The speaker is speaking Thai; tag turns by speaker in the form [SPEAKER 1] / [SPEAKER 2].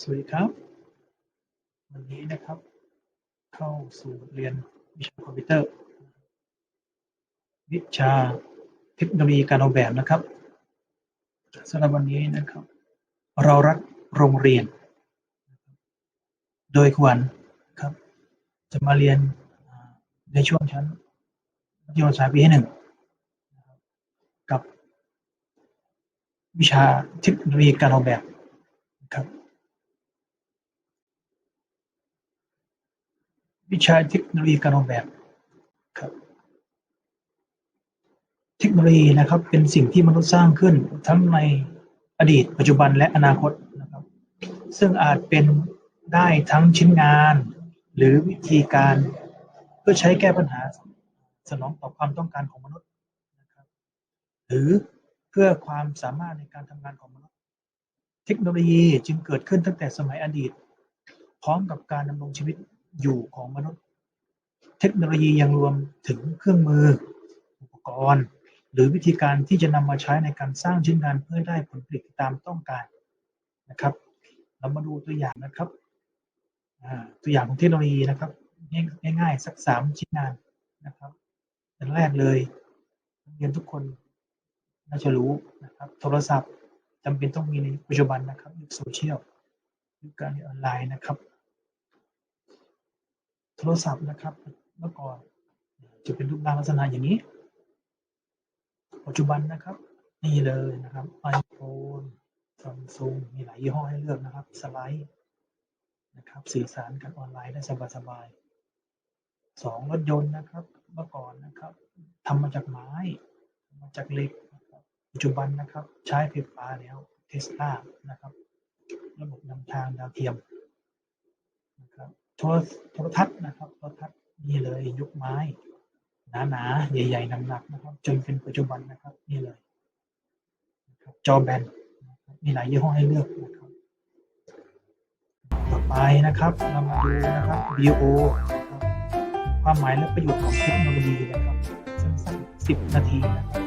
[SPEAKER 1] สวัสดีครับ วันนี้นะครับ เข้าสู่เรียนวิชาคอมพิวเตอร์ วิชาเทคโนโลยีการออกแบบนะครับสำหรับวันนี้นะครับ เรารักโรงเรียน โดยควรครับ จะมาเรียนในช่วงชั้นมัธยมศึกษาปีที่หนึ่งกับ วิชาเทคโนโลยีการออกแบบนะครับ วิชาเทคโนโลยีการออกแบบครับ เทคโนโลยีนะครับ เป็นสิ่งที่มนุษย์สร้างขึ้นทั้งในอดีต ปัจจุบันและอนาคตนะครับ ซึ่งอาจเป็นได้ทั้งชิ้นงาน หรือวิธีการเพื่อใช้แก้ปัญหาสนองต่อความต้องการของมนุษย์นะครับหรือเพื่อความสามารถในการทำงานของมนุษย์ เทคโนโลยีจึงเกิดขึ้นตั้งแต่สมัยอดีต พร้อมกับการดำรงชีวิต อยู่ของมนุษย์ เทคโนโลยียังรวมถึงเครื่องมือ อุปกรณ์ หรือวิธีการที่จะนำมาใช้ในการสร้างชิ้นงานเพื่อได้ผลผลิตตามต้องการนะครับ เรามาดูตัวอย่างนะครับตัวอย่างของเทคโนโลยีนะครับ ง่ายๆสักสามชิ้นงานนะครับอันแรกเลยนักเรียนทุกคนน่าจะรู้นะครับ โทรศัพท์จำเป็นต้องมีในปัจจุบันนะครับยุคโซเชียลยุคการเรียนออนไลน์นะครับ รศัพท์นะครับ เมื่อก่อนจะเป็นรูปร่างลักษณะอย่างนี้ ปัจจุบันนะครับ นี่เลยนะครับ iPhone Samsung มีหลายยี่ห้อให้เลือกนะครับ สไลด์นะครับ สื่อสารกันออนไลน์ได้สบายๆสองรถยนต์นะครับ เมื่อก่อนนะครับทำมาจากไม้มาจากเหล็กปัจจุบันนะครับ ใช้ไฟฟ้าแล้วเทสลานะครับ ระบบนำทางดาวเทียมนะ โทรทัศน์นะครับโทรทัศน์นี่เลยยุคไม้หนาๆใหญ่ๆหนักๆนะครับ จนเป็นปัจจุบันนะครับ นี่เลยนะครับจอแบนมีหลายยี่ห้อให้เลือกนะครับ ต่อไปนะครับเรามาดูนะครับ BO นะครับความหมายและประโยชน์ของเทคโนโลยีนะครับสั้นๆ10 นาทีนะครับ